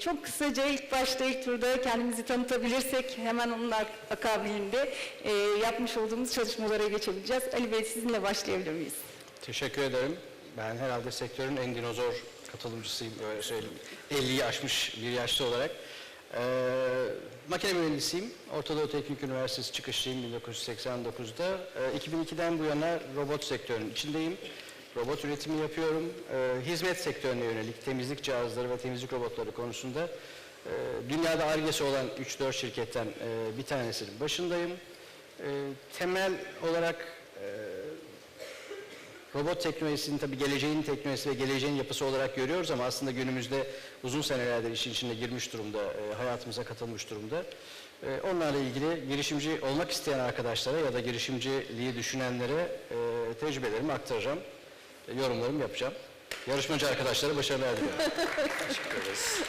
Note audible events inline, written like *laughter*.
Çok kısaca ilk başta ilk turda kendimizi tanıtabilirsek hemen onun ak- akabinde e, yapmış olduğumuz çalışmalara geçebileceğiz. Ali Bey sizinle başlayabilir miyiz? Teşekkür ederim. Ben herhalde sektörün en dinozor katılımcısıyım, öyle söyleyeyim. 50'yi aşmış bir yaşlı olarak. Ee, makine mühendisiyim. Orta Doğu Teknik Üniversitesi çıkışlıyım 1989'da. Ee, 2002'den bu yana robot sektörünün içindeyim. Robot üretimi yapıyorum. Ee, hizmet sektörüne yönelik temizlik cihazları ve temizlik robotları konusunda e, dünyada argesi olan 3-4 şirketten e, bir tanesinin başındayım. E, temel olarak e, Robot teknolojisinin tabii geleceğin teknolojisi ve geleceğin yapısı olarak görüyoruz ama aslında günümüzde uzun senelerdir işin içine girmiş durumda, e, hayatımıza katılmış durumda. E, onlarla ilgili girişimci olmak isteyen arkadaşlara ya da girişimciliği düşünenlere e, tecrübelerimi aktaracağım, e, yorumlarımı yapacağım. Yarışmacı arkadaşlara başarılar diliyorum. *laughs* Teşekkür ederiz.